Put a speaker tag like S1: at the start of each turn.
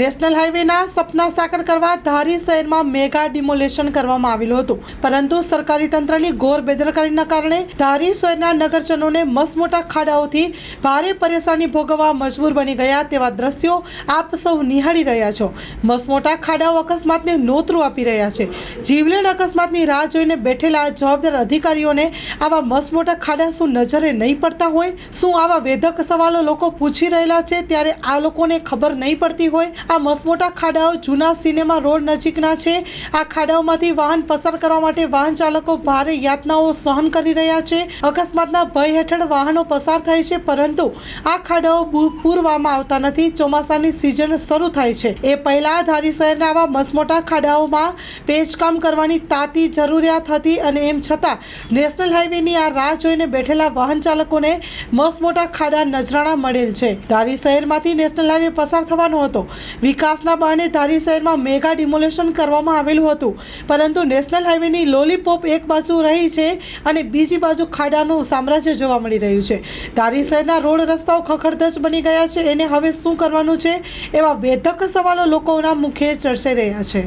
S1: National હાઈવેના સપના સાકર કરવા ધારી શહેરમાં મેગા ડિમોલેશન કરવામાં આવેલું હતું. પરંતુ સરકારી તંત્રની ઘોર બેદરકારીના કારણે ધારી શહેરના નગરજનોને મસમોટા ખાડાઓથી ભારે પરેશાની ભોગવવા મજબૂર બની ગયા તેવા દ્રશ્યો આપ સૌ નિહાળી રહ્યા છો. મસમોટા ખાડાઓ અકસ્માતને નોતરું આપી રહ્યા છે. જીવલેણ અકસ્માતની રાહ જોઈને બેઠેલા જવાબદાર અધિકારીઓને આવા મસમોટા ખાડા શું નજરે નહીં પડતા હોય? શું આવા વેધક સવાલો લોકો પૂછી રહેલા છે? ત્યારે આ લોકોને ખબર નહીં પડતી હોય? આ મસમોટા ખાડાઓ જૂના સિનેમા રોડ નજીકના છે. આ ખાડાઓમાંથી વાહન પસાર કરવા માટે વાહન ચાલકો ભારે યાતનાઓ સહન કરી રહ્યા છે. અકસ્માતના ભય હેઠળ વાહનો પસાર થાય છે, પરંતુ આ ખાડાઓ પૂરવામાં આવતા નથી. ચોમાસાની સિઝન શરૂ થાય છે. એ પહેલા ધારી શહેરના આવા મસમોટા ખાડાઓમાં પેચકામ કરવાની તાતી જરૂરિયાત હતી અને એમ છતાં નેશનલ હાઈવેની આ રાહ જોઈને બેઠેલા વાહન ચાલકોને મસમોટા ખાડા નજરાણા મળેલ છે. ધારી શહેરમાંથી નેશનલ હાઈવે પસાર થવાનો હતો. વિકાસના બહાને ધારી શહેરમાં મેગા ડિમોલેશન કરવામાં આવેલું હતું. પરંતુ નેશનલ હાઈવેની લોલીપોપ એક બાજુ રહી છે અને બીજી બાજુ ખાડાનું સામ્રાજ્ય જોવા મળી રહ્યું છે. ધારી શહેરના રોડ રસ્તાઓ ખખડધજ બની ગયા છે. એને હવે શું કરવાનું છે? એવા વેધક સવાલો લોકોના મુખે ચર્ચાઈ રહ્યા છે.